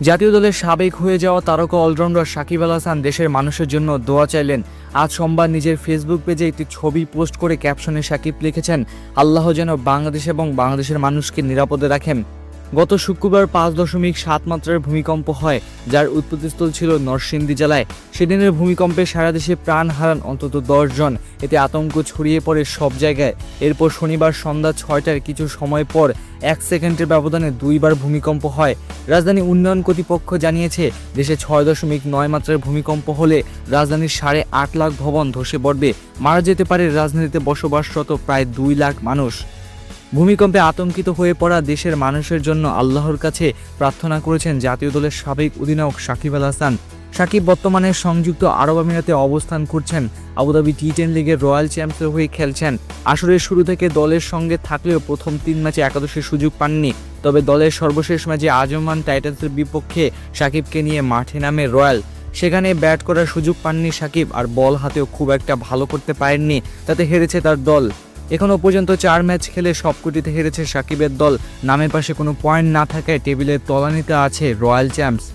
জাতীয় দলের সাবেক হয়ে যাওয়া তারকা অলরাউন্ডার সাকিব আল হাসান দেশের মানুষের জন্য দোয়া চাইলেন। আজ সোমবার নিজের ফেসবুক পেজে একটি ছবি পোস্ট করে ক্যাপশনে সাকিব লিখেছেন, আল্লাহ যেন বাংলাদেশ এবং বাংলাদেশের মানুষকে নিরাপদে রাখেন। গত শুক্রবার পাঁচ দশমিক সাত মাত্রার ভূমিকম্প হয়, যার উৎপত্তিস্থল ছিল নরসিংদী জেলায়। সেদিনের ভূমিকম্পে সারা দেশে প্রাণ হারান অন্তত দশ জন। এতে আতঙ্ক ছড়িয়ে পড়ে সব জায়গায়। এরপর শনিবার সন্ধ্যা ছয়টার কিছু সময় পর এক সেকেন্ডের ব্যবধানে দুইবার ভূমিকম্প হয়। রাজধানী উন্নয়ন কর্তৃপক্ষ জানিয়েছে, দেশে ছয় দশমিক নয় মাত্রার ভূমিকম্প হলে রাজধানীর সাড়ে আট লাখ ভবন ধসে পড়বে। মারা যেতে পারে রাজধানীতে বসবাসরত প্রায় দুই লাখ মানুষ। ভূমিকম্পে আতঙ্কিত হয়ে পড়া দেশের মানুষের জন্য আল্লাহর কাছে প্রার্থনা করেছেন জাতীয় দলের সাবেক অধিনায়ক সাকিব আল হাসান। সাকিব বর্তমানে সংযুক্ত আরব আমিরাতে অবস্থান করছেন। আবুধাবি টি টেন লিগের রয়্যাল চ্যাম্পসের হয়ে খেলছেন। আসরের শুরু থেকে দলের সঙ্গে থাকলেও প্রথম তিন ম্যাচে একাদশের সুযোগ পাননি। তবে দলের সর্বশেষ ম্যাচে আজমান টাইটান্সের বিপক্ষে সাকিবকে নিয়ে মাঠে নামে রয়্যাল। সেখানে ব্যাট করার সুযোগ পাননি সাকিব আর বল হাতেও খুব একটা ভালো করতে পারেননি। তাতে হেরেছে তার দল। এখনও পর্যন্ত চার ম্যাচ খেলে সবকটিতে হেরেছে সাকিবের দল। নামের পাশে কোনো পয়েন্ট না থাকায় টেবিলের তলানিতে আছে রয়্যাল চ্যাম্পস